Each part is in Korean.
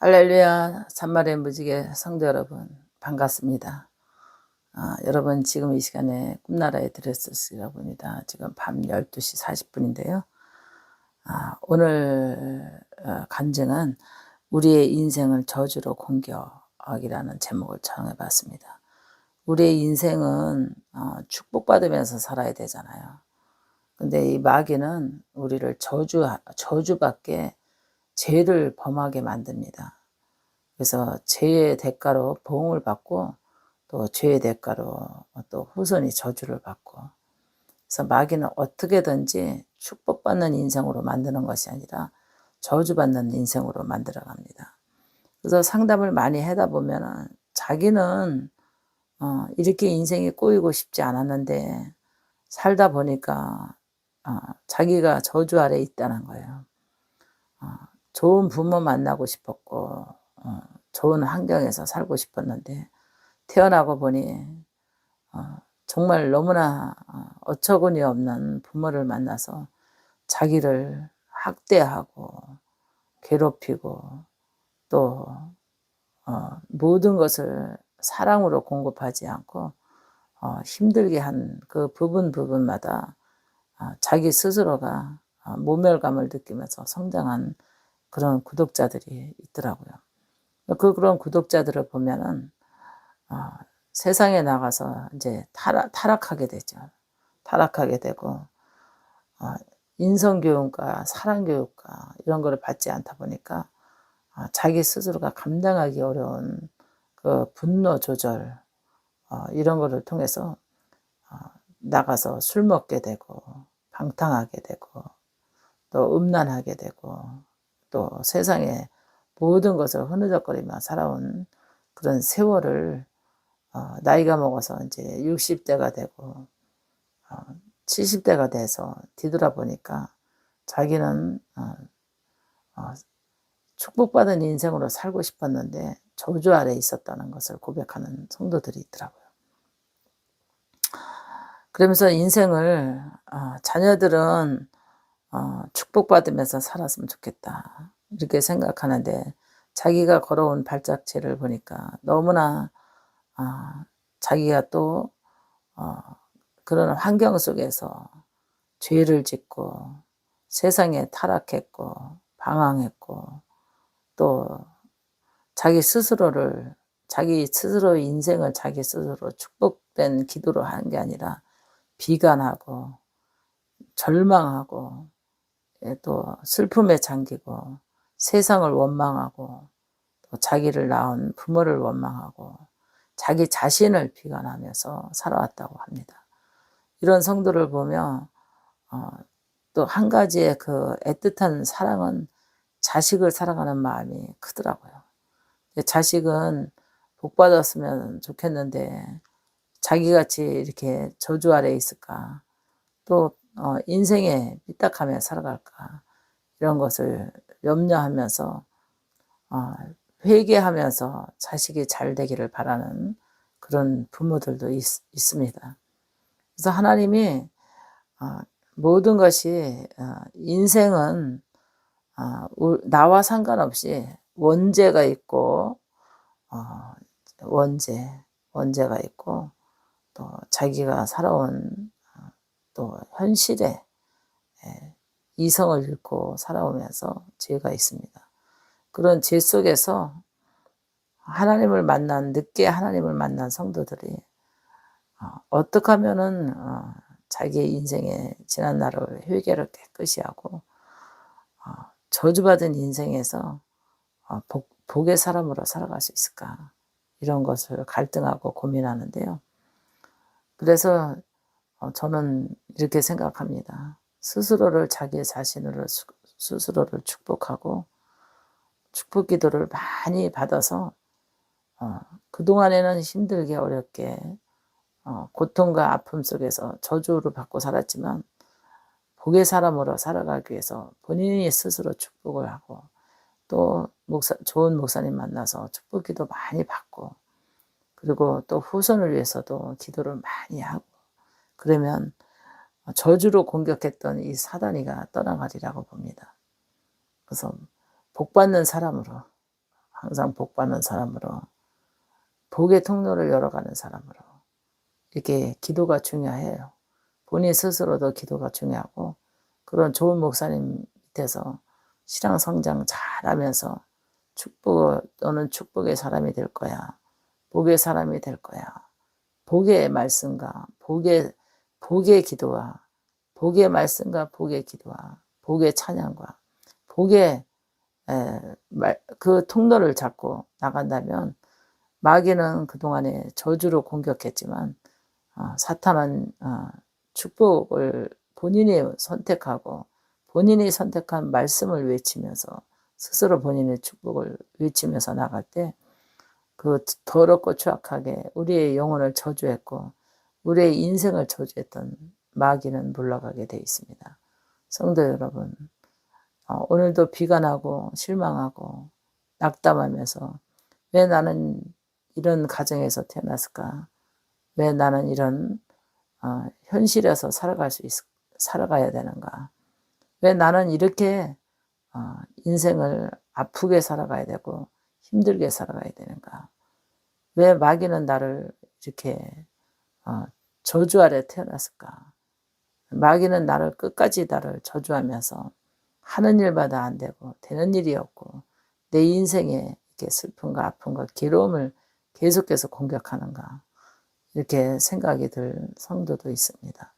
할렐루야 산마리의 무지개 성도 여러분 반갑습니다. 아, 여러분 지금 이 시간에 꿈나라의 드레스스 여러분이다. 지금 밤 12시 40분인데요. 아, 오늘 어, 간증은 우리의 인생을 저주로 공격이라는 제목을 정해 봤습니다. 우리의 인생은 어, 축복받으면서 살아야 되잖아요. 근데 이 마귀는 우리를 저주, 저주밖에 죄를 범하게 만듭니다. 그래서 죄의 대가로 보응을 받고 또 죄의 대가로 또 후손이 저주를 받고 그래서 마귀는 어떻게든지 축복받는 인생으로 만드는 것이 아니라 저주받는 인생으로 만들어 갑니다. 그래서 상담을 많이 하다 보면은 자기는 어, 이렇게 인생이 꼬이고 싶지 않았는데 살다 보니까 어, 자기가 저주 아래 있다는 거예요. 어, 좋은 부모 만나고 싶었고 어, 좋은 환경에서 살고 싶었는데 태어나고 보니 어, 정말 너무나 어, 어처구니 없는 부모를 만나서 자기를 학대하고 괴롭히고 또 어, 모든 것을 사랑으로 공급하지 않고 어, 힘들게 한 그 부분 부분마다 어, 자기 스스로가 어, 모멸감을 느끼면서 성장한 그런 구독자들이 있더라고요. 그 그런 구독자들을 보면은 어, 세상에 나가서 이제 타락, 타락하게 되죠. 타락하게 되고 어, 인성교육과 사랑교육과 이런 거를 받지 않다 보니까 어, 자기 스스로가 감당하기 어려운 그 분노 조절 어, 이런 거를 통해서 어, 나가서 술 먹게 되고 방탕하게 되고 또 음란하게 되고 또 세상에 모든 것을 흐느적거리며 살아온 그런 세월을 어, 나이가 먹어서 이제 60대가 되고 어, 70대가 돼서 뒤돌아보니까 자기는 어, 어, 축복받은 인생으로 살고 싶었는데 저주 아래 있었다는 것을 고백하는 성도들이 있더라고요. 그러면서 인생을 어, 자녀들은 어, 축복받으면서 살았으면 좋겠다. 이렇게 생각하는데 자기가 걸어온 발자취를 보니까 너무나 아, 자기가 또 어, 그런 환경 속에서 죄를 짓고 세상에 타락했고 방황했고 또 자기 스스로를 자기 스스로의 인생을 자기 스스로 축복된 기도로 한 게 아니라 비관하고 절망하고 예, 또 슬픔에 잠기고 세상을 원망하고 또 자기를 낳은 부모를 원망하고 자기 자신을 비관하면서 살아왔다고 합니다. 이런 성도를 보며 어, 또 한 가지의 그 애틋한 사랑은 자식을 사랑하는 마음이 크더라고요. 자식은 복 받았으면 좋겠는데 자기같이 이렇게 저주 아래 있을까? 또 어, 인생에 삐딱하며 살아갈까? 이런 것을 염려하면서 어, 회개하면서 자식이 잘 되기를 바라는 그런 부모들도 있, 습니다 그래서 하나님이 어, 모든 것이 어, 인생은 나와 상관없이 원죄가 있고 원죄 원죄가 있고 또 자기가 살아온 또 현실에 이성을 잃고 살아오면서 죄가 있습니다. 그런 죄 속에서 하나님을 만난 늦게 하나님을 만난 성도들이 어, 어떻게 하면은 어, 자기의 인생의 지난 날을 회개를 깨끗이 하고 어, 저주받은 인생에서 복, 복의 사람으로 살아갈 수 있을까 이런 것을 갈등하고 고민하는데요. 그래서 저는 이렇게 생각합니다. 스스로를 자기 자신으로 스스로를 축복하고 축복 기도를 많이 받아서 어, 그동안에는 힘들게 어렵게 어, 고통과 아픔 속에서 저주를 받고 살았지만 복의 사람으로 살아가기 위해서 본인이 스스로 축복을 하고 또 목사, 좋은 목사님 만나서 축복 기도 많이 받고 그리고 또 후손을 위해서도 기도를 많이 하고 그러면 저주로 공격했던 이 사단이가 떠나가리라고 봅니다. 그래서 복받는 사람으로 항상 복 받는 사람으로 복의 통로를 열어가는 사람으로 이렇게 기도가 중요해요. 본인 스스로도 기도가 중요하고 그런 좋은 목사님 밑에서 신앙 성장 잘하면서 축복 너는 축복의 사람이 될 거야. 복의 사람이 될 거야. 복의 말씀과 복의 복의 기도와 복의 말씀과 복의 기도와 복의 찬양과 복의 그 통로를 잡고 나간다면 마귀는 그동안에 저주로 공격했지만 어, 사탄은 어, 축복을 본인이 선택하고 본인이 선택한 말씀을 외치면서 스스로 본인의 축복을 외치면서 나갈 때 그 더럽고 추악하게 우리의 영혼을 저주했고 우리의 인생을 저주했던 마귀는 물러가게 돼 있습니다. 성도 여러분, 어, 오늘도 비가 나고 실망하고 낙담하면서 왜 나는 이런 가정에서 태어났을까? 왜 나는 이런 어, 현실에서 살아갈 수 있, 살아가야 되는가? 왜 나는 이렇게 어, 인생을 아프게 살아가야 되고 힘들게 살아가야 되는가? 왜 마귀는 나를 이렇게 어, 저주 아래 태어났을까? 마귀는 나를 끝까지 나를 저주하면서 하는 일마다 안 되고 되는 일이 없고 내 인생에 이렇게 슬픔과 아픔과 괴로움을 계속해서 공격하는가 이렇게 생각이 들 성도도 있습니다.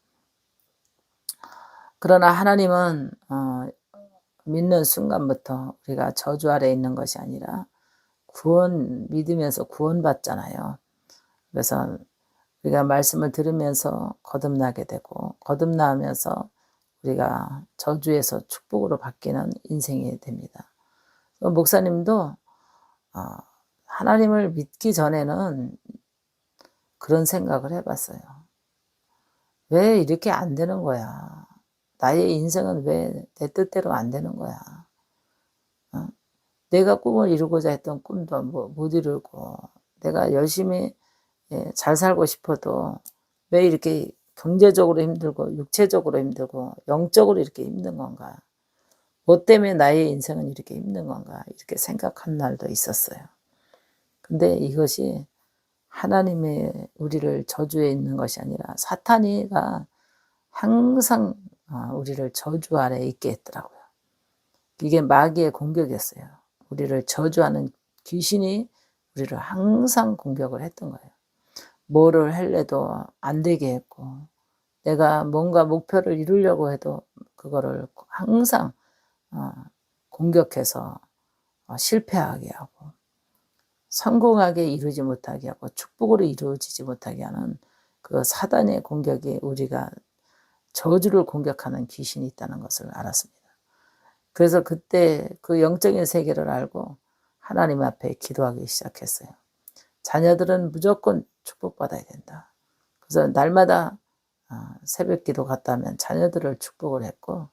그러나 하나님은 어, 믿는 순간부터 우리가 저주 아래 있는 것이 아니라 구원 믿으면서 구원받잖아요. 그래서 우리가 말씀을 들으면서 거듭나게 되고 거듭나면서 우리가 저주에서 축복으로 바뀌는 인생이 됩니다. 목사님도 어, 하나님을 믿기 전에는 그런 생각을 해봤어요. 왜 이렇게 안 되는 거야? 나의 인생은 왜 내 뜻대로 안 되는 거야? 어? 내가 꿈을 이루고자 했던 꿈도 뭐못 이루고, 내가 열심히 예, 잘 살고 싶어도 왜 이렇게 경제적으로 힘들고, 육체적으로 힘들고, 영적으로 이렇게 힘든 건가? 뭐 때문에 나의 인생은 이렇게 힘든 건가? 이렇게 생각한 날도 있었어요. 근데 이것이 하나님의 우리를 저주에 있는 것이 아니라 사탄이가 항상 어, 우리를 저주 아래 있게 했더라고요. 이게 마귀의 공격이었어요. 우리를 저주하는 귀신이 우리를 항상 공격을 했던 거예요. 뭐를 할래도 안 되게 했고, 내가 뭔가 목표를 이루려고 해도 그거를 항상 어, 공격해서 어, 실패하게 하고, 성공하게 이루지 못하게 하고 축복으로 이루어지지 못하게 하는 그 사단의 공격에 우리가 저주를 공격하는 귀신이 있다는 것을 알았습니다. 그래서 그때 그 영적인 세계를 알고 하나님 앞에 기도하기 시작했어요. 자녀들은 무조건 축복받아야 된다. 그래서 날마다 아, 새벽 기도 갔다 면 자녀들을 축복을 했고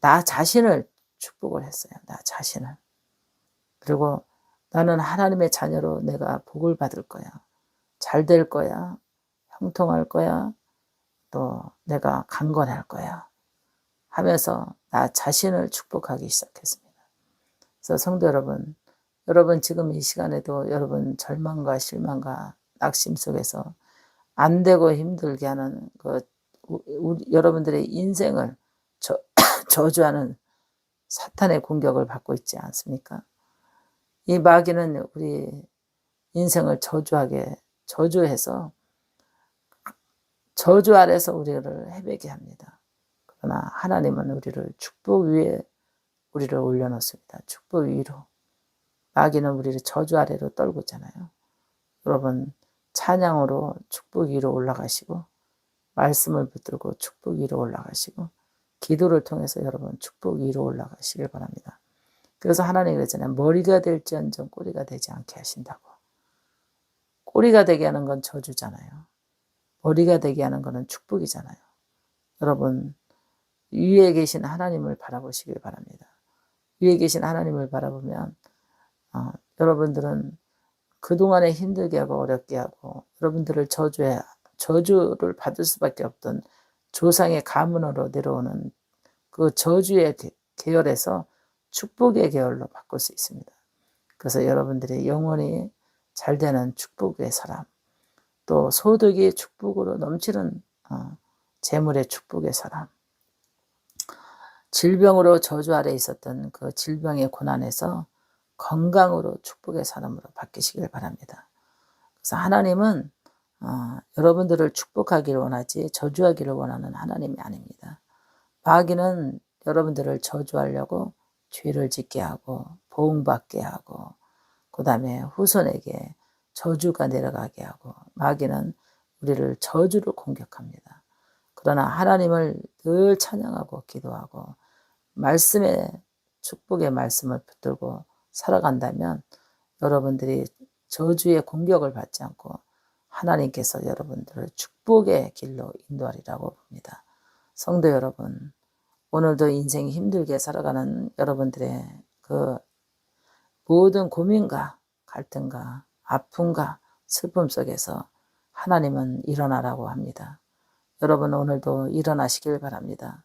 나 자신을 축복을 했어요. 나 자신을. 그리고 나는 하나님의 자녀로 내가 복을 받을 거야. 잘 될 거야. 형통할 거야. 또 내가 강건할 거야. 하면서 나 자신을 축복하기 시작했습니다. 그래서 성도 여러분, 여러분 지금 이 시간에도 여러분 절망과 실망과 낙심 속에서 안 되고 힘들게 하는 그 우리, 여러분들의 인생을 저, 저주하는 사탄의 공격을 받고 있지 않습니까? 이 마귀는 우리 인생을 저주하게 저주해서 저주 아래서 우리를 헤매게 합니다. 그러나 하나님은 우리를 축복 위에 우리를 올려놓습니다. 축복 위로. 마귀는 우리를 저주 아래로 떨고 있잖아요. 여러분 찬양으로 축복 위로 올라가시고 말씀을 붙들고 축복 위로 올라가시고 기도를 통해서 여러분 축복 위로 올라가시길 바랍니다. 그래서 하나님이 그랬잖아요. 머리가 될지언정 꼬리가 되지 않게 하신다고. 꼬리가 되게 하는 건 저주잖아요. 머리가 되게 하는 것은 축복이잖아요. 여러분, 위에 계신 하나님을 바라보시길 바랍니다. 위에 계신 하나님을 바라보면, 어, 여러분들은 그동안에 힘들게 하고 어렵게 하고, 여러분들을 저주해, 저주를 받을 수밖에 없던 조상의 가문으로 내려오는 그 저주의 계열에서 축복의 계열로 바꿀 수 있습니다. 그래서 여러분들이 영혼이 잘 되는 축복의 사람, 또 소득이 축복으로 넘치는 어, 재물의 축복의 사람, 질병으로 저주 아래 있었던 그 질병의 고난에서 건강으로 축복의 사람으로 바뀌시길 바랍니다. 그래서 하나님은 어, 여러분들을 축복하기를 원하지 저주하기를 원하는 하나님이 아닙니다. 마귀는 여러분들을 저주하려고 죄를 짓게 하고 보응받게 하고 그 다음에 후손에게 저주가 내려가게 하고 마귀는 우리를 저주로 공격합니다. 그러나 하나님을 늘 찬양하고 기도하고 말씀의 축복의 말씀을 붙들고 살아간다면 여러분들이 저주의 공격을 받지 않고 하나님께서 여러분들을 축복의 길로 인도하리라고 봅니다. 성도 여러분, 오늘도 인생이 힘들게 살아가는 여러분들의 그 모든 고민과 갈등과 아픔과 슬픔 속에서 하나님은 일어나라고 합니다. 여러분 오늘도 일어나시길 바랍니다.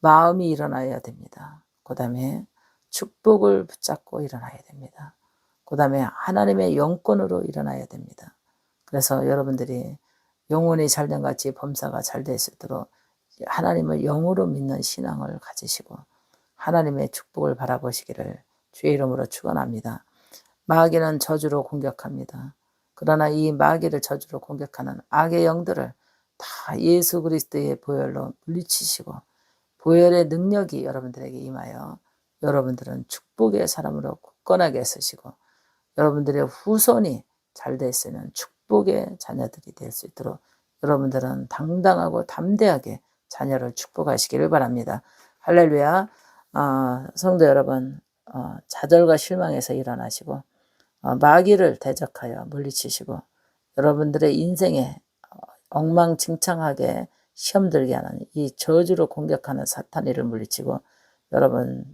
마음이 일어나야 됩니다. 그 다음에 축복을 붙잡고 일어나야 됩니다. 그 다음에 하나님의 영권으로 일어나야 됩니다. 그래서 여러분들이 영혼이 잘된 같이 범사가 잘 될 수 있도록 하나님을 영으로 믿는 신앙을 가지시고 하나님의 축복을 바라보시기를 주의 이름으로 축원합니다. 마귀는 저주로 공격합니다. 그러나 이 마귀를 저주로 공격하는 악의 영들을 다 예수 그리스도의 보혈로 물리치시고 보혈의 능력이 여러분들에게 임하여 여러분들은 축복의 사람으로 굳건하게 쓰시고 여러분들의 후손이 잘 될 수 있는 축복의 자녀들이 될 수 있도록 여러분들은 당당하고 담대하게 자녀를 축복하시기를 바랍니다. 할렐루야. 어, 성도 여러분, 어, 좌절과 실망에서 일어나시고 어, 마귀를 대적하여 물리치시고 여러분들의 인생에 어, 엉망진창하게 시험 들게 하는 이 저주로 공격하는 사탄이를 물리치고 여러분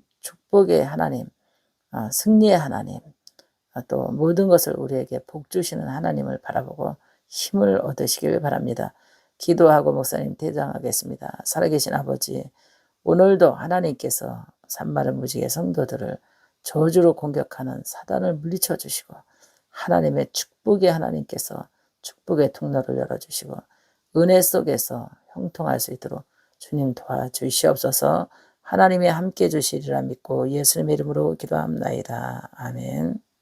축복의 하나님, 어, 승리의 하나님, 어, 또 모든 것을 우리에게 복 주시는 하나님을 바라보고 힘을 얻으시길 바랍니다. 기도하고 목사님 대장하겠습니다. 살아계신 아버지, 오늘도 하나님께서 산마를 무지개 성도들을 저주로 공격하는 사단을 물리쳐 주시고 하나님의 축복의 하나님께서 축복의 통로를 열어주시고 은혜 속에서 형통할 수 있도록 주님 도와주시옵소서 하나님이 함께 해주시리라 믿고 예수님의 이름으로 기도합나이다. 아멘.